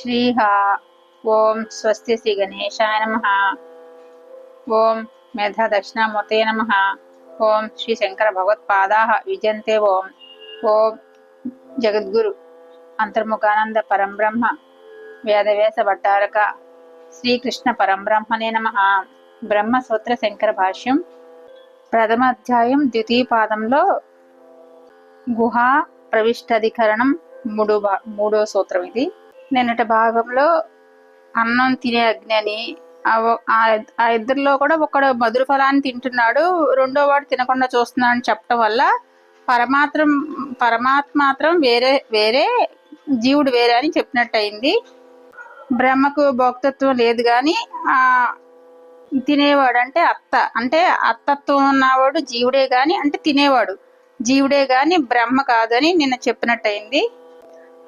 శ్రీహ ఓం స్వస్తి శ్రీ గణేశాయ నమ ఓం మేధ దక్షిణామూర్తే నమ ఓం శ్రీ శంకర భగవత్పాదా విజయంతే ఓం ఓం జగద్గురు అంతర్ముఖానంద పరంబ్రహ్మ వేదవేశ భట్టారక శ్రీకృష్ణ పరంబ్రహ్మనే నమ బ్రహ్మసూత్ర శంకర భాష్యం ప్రథమ అధ్యాయం ద్వితీయ పాదంలో గుహా ప్రవిష్టాధికరణం మూడో భా మూడో సూత్రం ఇది. నిన్నటి భాగంలో అన్నం తినే అగ్ని అని ఆ ఆ- ఇద్దరిలో కూడా ఒకడు మధుర ఫలాన్ని తింటున్నాడు రెండో వాడు తినకుండా చూస్తున్నాడు అని చెప్పడం వల్ల పరమాత్రం పరమాత్మ మాత్రం వేరే వేరే జీవుడు వేరే అని చెప్పినట్టయింది. బ్రహ్మకు భోక్తత్వం లేదు కానీ ఆ తినేవాడు అంటే అత్త. అంటే అత్తత్వం ఉన్నవాడు జీవుడే గాని అంటే తినేవాడు. జీవుడే గాని బ్రహ్మ కాదని నిన్న చెప్పినట్టయింది.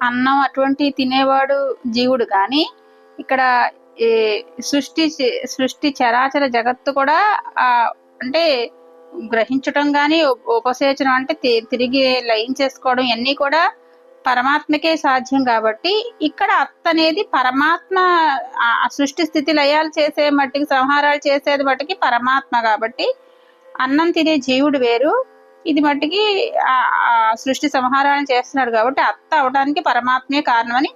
అన్నం అటువంటి తినేవాడు జీవుడు. కానీ ఇక్కడ సృష్టి సృష్టి చరాచర జగత్తు కూడా ఆ అంటే గ్రహించటం కానీ ఉపసేచనం అంటే తి- తిరిగి లయం చేసుకోవడం ఇవన్నీ కూడా పరమాత్మకే సాధ్యం కాబట్టి ఇక్కడ అత్త అనేది పరమాత్మ సృష్టి స్థితి లయాలు చేసే మట్టికి సంహారాలు చేసేది మట్టికి పరమాత్మ కాబట్టి అన్నం తినే జీవుడు వేరు ఇది మట్టికి సృష్టి సంహారాన్ని చేస్తున్నాడు కాబట్టి అత్త అవడానికి పరమాత్మే కారణమని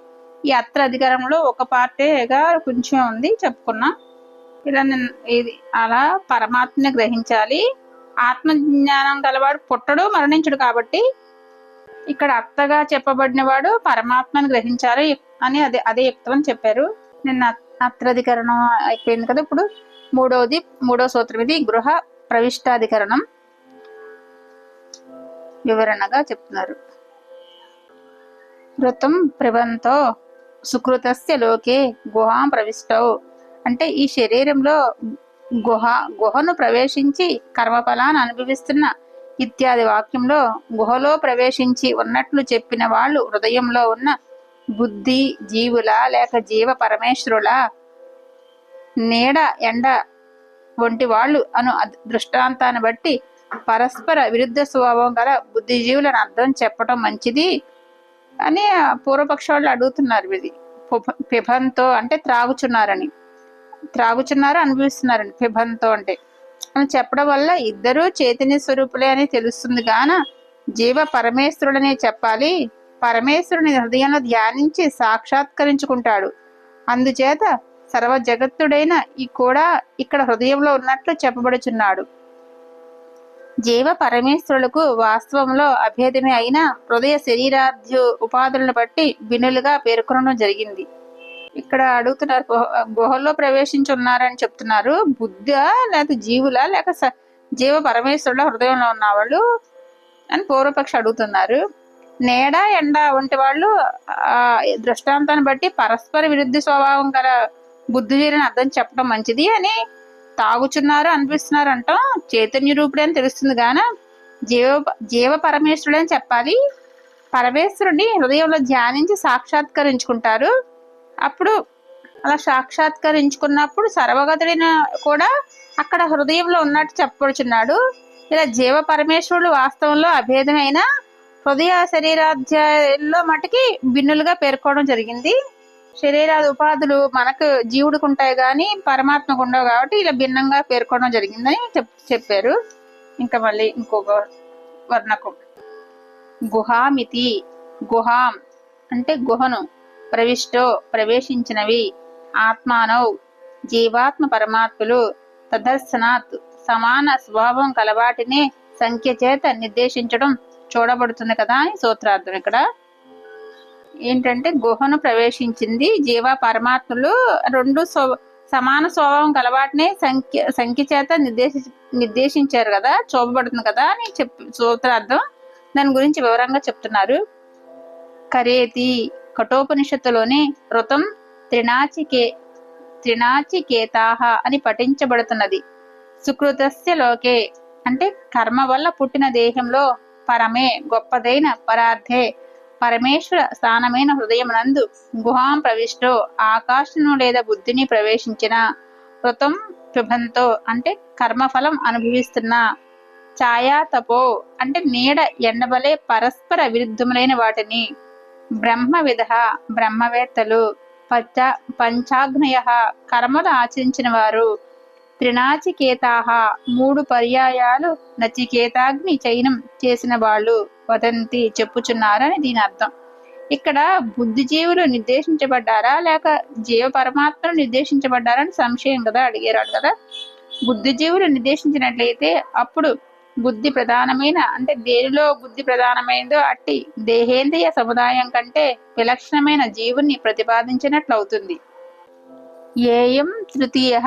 ఈ అత్ర అధికారంలో ఒక పార్టీగా కొంచెం ఉంది చెప్పుకున్నా. ఇలా ఇది అలా పరమాత్మని గ్రహించాలి. ఆత్మ జ్ఞానం గలవాడు పుట్టడు మరణించడు కాబట్టి ఇక్కడ అత్తగా చెప్పబడిన వాడు పరమాత్మని గ్రహించాలి అని అదే అదే యుక్తం చెప్పారు. నిన్న అత్రాధికరణం అయిపోయింది కదా ఇప్పుడు. మూడవది మూడో సూత్రం ఇది గృహ ప్రవిష్టాధికరణం. వివరణగా చెప్తున్నారు. ఋతం ప్రభంతో సుకృతస్య లోకే గుహాం ప్రవిష్టవు అంటే ఈ శరీరంలో గుహ గుహను ప్రవేశించి కర్మఫలాన్ని అనుభవిస్తున్న ఇత్యాది వాక్యంలో గుహలో ప్రవేశించి ఉన్నట్లు చెప్పిన వాళ్ళు హృదయంలో ఉన్న బుద్ధి జీవుల లేక జీవ పరమేశ్వరుల నీడ ఎండ వంటి వాళ్ళు అను దృష్టాంతాన్ని బట్టి పరస్పర విరుద్ధ స్వభావం గల బుద్ధిజీవులను అర్థం చెప్పటం మంచిది అని పూర్వపక్ష వాళ్ళు అడుగుతున్నారు ఇది. పిభంతో అంటే త్రాగుచున్నారని. త్రాగుచున్నారు అనుభవిస్తున్నారని పిభంతో అంటే. అని చెప్పడం వల్ల ఇద్దరూ చైతన్య స్వరూపులే అని తెలుస్తుంది గాన జీవ పరమేశ్వరుడనే చెప్పాలి. పరమేశ్వరుని హృదయంలో ధ్యానించి సాక్షాత్కరించుకుంటాడు. అందుచేత సర్వ జగత్తుడైన ఈ కూడా ఇక్కడ హృదయంలో ఉన్నట్లు చెప్పబడుచున్నాడు. జీవ పరమేశ్వరులకు వాస్తవంలో అభేదమే అయిన హృదయ శరీరాధ్యు ఉపాధులను బట్టి బినులుగా పేర్కొనడం జరిగింది. ఇక్కడ అడుగుతున్నారు గుహలో గుహల్లో ప్రవేశించి ఉన్నారని చెప్తున్నారు. బుద్ధ లేక జీవుల లేక జీవ పరమేశ్వరుల హృదయంలో ఉన్నవాళ్ళు అని పూర్వపక్ష అడుగుతున్నారు. నేడ ఎండ వంటి వాళ్ళు ఆ దృష్టాంతాన్ని బట్టి పరస్పర విరుద్ధ స్వభావం గల బుద్ధిజీవిని అర్థం చెప్పడం మంచిది అని తాగుచున్నారు అనిపిస్తున్నారు అంటాం చైతన్య రూపుడే అని తెలుస్తుంది గాన. జీవ జీవ పరమేశ్వరుడు అని చెప్పాలి. పరమేశ్వరుడిని హృదయంలో ధ్యానించి సాక్షాత్కరించుకుంటారు. అప్పుడు అలా సాక్షాత్కరించుకున్నప్పుడు సర్వగతుడైన కూడా అక్కడ హృదయంలో ఉన్నట్టు చెప్పబడుచున్నాడు. ఇలా జీవ పరమేశ్వరుడు వాస్తవంలో అభేదమైన హృదయ శరీరాధ్యాయంలో మటుకి భిన్నులుగా పేర్కోవడం జరిగింది. శరీరాది ఉపాధులు మనకు జీవుడికి ఉంటాయి కానీ పరమాత్మకు ఉండవు కాబట్టి ఇలా భిన్నంగా పేర్కొనడం జరిగిందని చెప్ చెప్పారు. ఇంకా మళ్ళీ ఇంకొక వర్ణకం. గుహామితి గుహాం అంటే గుహను ప్రవిష్టో ప్రవేశించినవి ఆత్మానౌ జీవాత్మ పరమాత్ములు తదర్శనాత్ సమాన స్వభావం కలవాటినే సంఖ్య చేత నిర్దేశించడం చూడబడుతుంది కదా అని సూత్రార్థం ఇక్కడ. ఏంటంటే గుహను ప్రవేశించింది. జీవ పరమాత్మలు రెండు స్వ- సమాన స్వభావం కలవాటినే సంఖ్య సంఖ్య చేత నిర్దేశి నిర్దేశించారు కదా చూపబడుతుంది కదా అని చెప్ సూత్రార్థం దాని గురించి వివరంగా చెప్తున్నారు. కరేతి కఠోపనిషత్తులోని ఋతం త్రినాచికే త్రినాచికేతాహ అని పఠించబడుతున్నది. సుకృతస్య లోకే అంటే కర్మ వల్ల పుట్టిన దేహంలో పరమే గొప్పదైన పరార్థే పరమేశ్వర స్థానమైన హృదయమునందు గుహాం ప్రవిష్టో ఆకాశను లేదా బుద్ధిని ప్రవేశించిన కృతం పిభంతో అంటే కర్మఫలం అనుభవిస్తున్న ఛాయా తపో అంటే నీడ ఎండబలే పరస్పర విరుద్ధములైన వాటిని. బ్రహ్మ విధ బ్రహ్మవేత్తలు పంచ పంచాగ్నయ కర్మలు ఆచరించిన వారు. త్రినాచికేతాహ మూడు పర్యాయాలు నచికేతాగ్ని చైనం చేసిన వాళ్ళు. వదంతి చెప్పుచున్నారని దీని అర్థం. ఇక్కడ బుద్ధిజీవులు నిర్దేశించబడ్డారా? లేక జీవ పరమాత్మను నిర్దేశించబడ్డారా అని సంశయం కదా? అడిగారు కదా. బుద్ధిజీవులు నిర్దేశించినట్లయితే అప్పుడు బుద్ధి ప్రధానమైన అంటే దేనిలో బుద్ధి ప్రధానమైందో అట్టి దేహేంద్రియ సముదాయం కంటే విలక్షణమైన జీవుని ప్రతిపాదించినట్లు అవుతుంది ఏయం తృతీయ.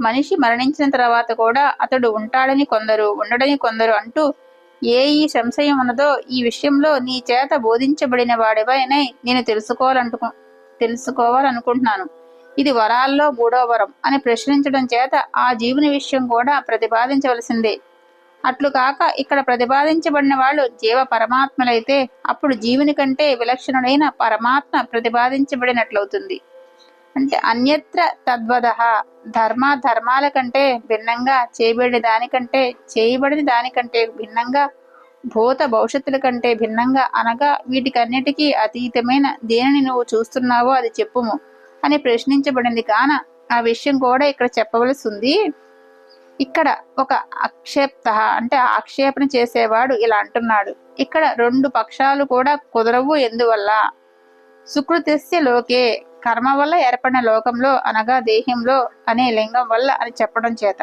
మనిషి మరణించిన తర్వాత కూడా అతడు ఉంటాడని కొందరు ఉండడని కొందరు అంటూ ఏ ఈ సంశయం ఉన్నదో ఈ విషయంలో నీ చేత బోధించబడిన వాడివైనై నేను తెలుసుకోవాలనుకు తెలుసుకోవాలనుకుంటున్నాను. ఇది వరాల్లో మూడో వరం అని ప్రశ్నించడం చేత ఆ జీవుని విషయం కూడా ప్రతిపాదించవలసిందే. అట్లు కాక ఇక్కడ ప్రతిపాదించబడిన వాళ్ళు జీవ పరమాత్మలైతే అప్పుడు జీవుని కంటే విలక్షణుడైన పరమాత్మ ప్రతిపాదించబడినట్లవుతుంది. అంటే అన్యత్ర తద్వద. ధర్మ ధర్మాల కంటే భిన్నంగా చేయబడిన దానికంటే చేయబడిన దానికంటే భిన్నంగా భూత భవిష్యత్తుల కంటే భిన్నంగా అనగా వీటికన్నిటికీ అతీతమైన దేనిని నువ్వు చూస్తున్నావో అది చెప్పుము అని ప్రశ్నించబడింది. కాన ఆ విషయం కూడా ఇక్కడ చెప్పవలసి ఉంది. ఇక్కడ ఒక అక్షేప్త అంటే ఆక్షేపణ చేసేవాడు ఇలా అంటున్నాడు. ఇక్కడ రెండు పక్షాలు కూడా కుదరవు ఎందువల్ల? సుకృతిస్య లోకే కర్మ వల్ల ఏర్పడిన లోకంలో అనగా దేహంలో అనే లింగం వల్ల అని చెప్పడం చేత.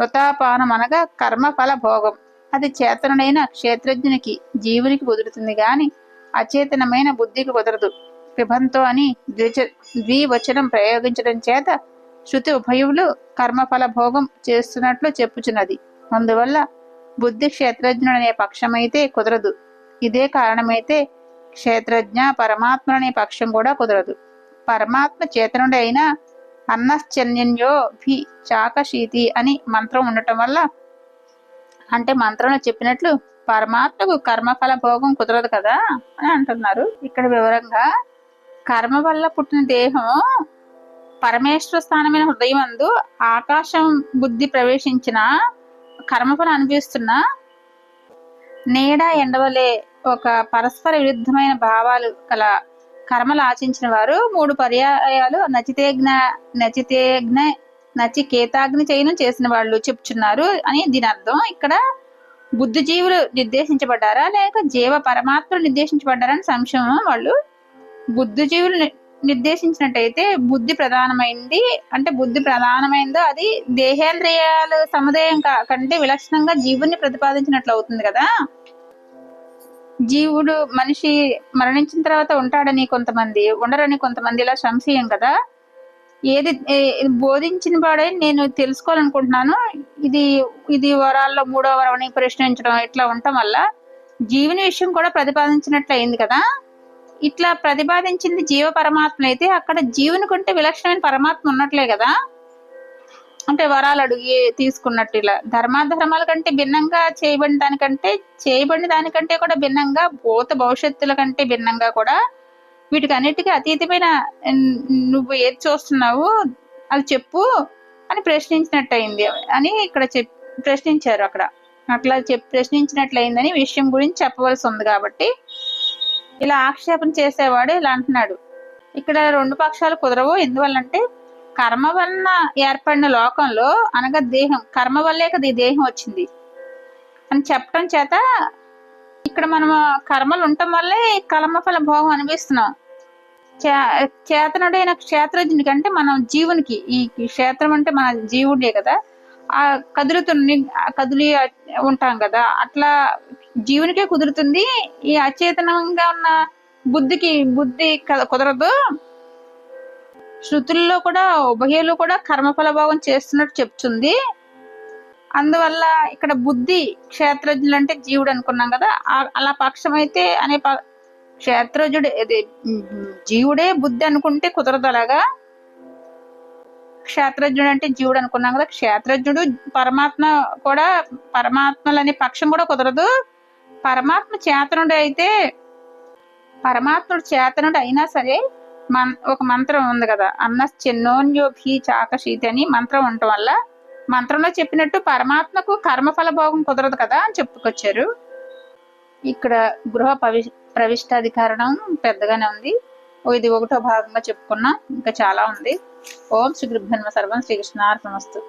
వృతాపానం అనగా కర్మ ఫల భోగం. అది చేతనుడైన క్షేత్రజ్ఞునికి జీవునికి కుదురుతుంది గాని అచేతనమైన బుద్ధికి కుదరదు. పిబంతో అని ద్విచ ద్వివచనం ప్రయోగించడం చేత శృతి ఉభయులు కర్మఫల భోగం చేస్తున్నట్లు చెప్పుచున్నది. అందువల్ల బుద్ధి క్షేత్రజ్ఞుడనే పక్షమైతే కుదరదు. ఇదే కారణమైతే క్షేత్రజ్ఞ పరమాత్మ అనే పక్షం కూడా కుదరదు. పరమాత్మ చేతనుడైన అయిన అన్నశ్చన్యో భి చాకశీతి అని మంత్రం ఉండటం వల్ల అంటే మంత్రంలో చెప్పినట్లు పరమాత్మకు కర్మఫల భోగం కుదరదు కదా అని అంటున్నారు. ఇక్కడ వివరంగా కర్మ వల్ల పుట్టిన దేహం పరమేశ్వర స్థానమైన హృదయం అందు ఆకాశం బుద్ధి ప్రవేశించిన కర్మఫలం అనిపిస్తున్న నీడ ఎండవలే ఒక పరస్పర విరుద్ధమైన భావాలు కల కర్మలు ఆచించిన వారు మూడు పర్యాయాలు నచితేజ్ఞ నచితేజ్ఞ నచికేతాగ్ని చయనం చేసిన వాళ్ళు చెప్తున్నారు అని దీని అర్థం. ఇక్కడ బుద్ధిజీవులు నిర్దేశించబడ్డారా? లేక జీవ పరమాత్మలు నిర్దేశించబడ్డారని సంశయం వాళ్ళు బుద్ధిజీవులు నిర్దేశించినట్టయితే బుద్ధి ప్రధానమైంది. అంటే బుద్ధి ప్రధానమైందో అది దేహేంద్రియాలు సముదాయం కంటే విలక్షణంగా జీవుని ప్రతిపాదించినట్లు అవుతుంది కదా. జీవుడు మనిషి మరణించిన తర్వాత ఉంటాడని కొంతమంది ఉండరని కొంతమంది ఇలా సంశయం కదా? ఏది బోధించిన వాడే నేను తెలుసుకోవాలనుకుంటున్నాను. ఇది ఇది వరాల్లో మూడో వరం అని ప్రశ్నించడం ఇట్లా ఉండటం వల్ల జీవుని విషయం కూడా ప్రతిపాదించినట్లు అయింది కదా? ఇట్లా ప్రతిపాదించింది జీవ పరమాత్మ అయితే అక్కడ జీవుని కంటే విలక్షణమైన పరమాత్మ ఉన్నట్లే కదా? అంటే వరాలు అడిగి తీసుకున్నట్టు ఇలా. ధర్మాధర్మాల కంటే భిన్నంగా చేయబడిన దానికంటే చేయబడిన దానికంటే కూడా భిన్నంగా భూత భవిష్యత్తుల కంటే భిన్నంగా కూడా వీటికి అన్నిటికీ అతీతమైన నువ్వు ఏది చూస్తున్నావు అది చెప్పు అని ప్రశ్నించినట్టు అయింది అని ఇక్కడ చెప్ ప్రశ్నించారు అక్కడ. అట్లా చెప్ ప్రశ్నించినట్లయిందని విషయం గురించి చెప్పవలసి ఉంది కాబట్టి ఇలా ఆక్షేపణ చేసేవాడు ఇలా అంటున్నాడు. ఇక్కడ రెండు పక్షాలు కుదరవు. ఎందువల్లంటే కర్మ వలన ఏర్పడిన లోకంలో అనగా దేహం కర్మ వల్లే కదా ఈ దేహం వచ్చింది. అని చెప్పడం చేత ఇక్కడ మనం కర్మలు ఉండటం వల్లే కర్మఫల భోగం అనిపిస్తున్నాం చేతనుడైన క్షేత్రజ్ఞునికి అంటే మనం జీవునికి ఈ క్షేత్రం అంటే మన జీవుడే కదా ఆ కదులుతున్న కదిలి ఉంటాం కదా అట్లా జీవునికే కుదురుతుంది. ఈ అచేతనంగా ఉన్న బుద్ధికి బుద్ధి కుదరదు. శృతుల్లో కూడా ఉభయలు కూడా కర్మఫల భావం చేస్తున్నట్టు చెప్తుంది. అందువల్ల ఇక్కడ బుద్ధి క్షేత్రజ్ఞులు అంటే జీవుడు అనుకున్నాం కదా అలా పక్షం అయితే అనే క్షేత్రజుడు జీవుడే బుద్ధి అనుకుంటే కుదరదు అలాగా? క్షేత్రజ్ఞుడు అంటే జీవుడు అనుకున్నాం కదా క్షేత్రజ్ఞుడు పరమాత్మ కూడా పరమాత్మలు అనే పక్షం కూడా కుదరదు. పరమాత్మ చేతనుడు అయితే పరమాత్ముడు చేతనుడు అయినా సరే మన్ ఒక మంత్రం ఉంది కదా. అన్న చిన్నోన్యోభి చాకశీతి అని మంత్రం ఉండటం వల్ల మంత్రంలో చెప్పినట్టు పరమాత్మకు కర్మఫల భోగం కుదరదు కదా అని చెప్పుకొచ్చారు. ఇక్కడ గృహ ప్రవి ప్రవిష్టాధికారణం పెద్దగానే ఉంది. ఇది ఒకటో భాగంగా చెప్పుకున్నాం. ఇంకా చాలా ఉంది. ఓం శ్రీ గురుభ్యన్మ సర్వం శ్రీకృష్ణార్పణమస్తు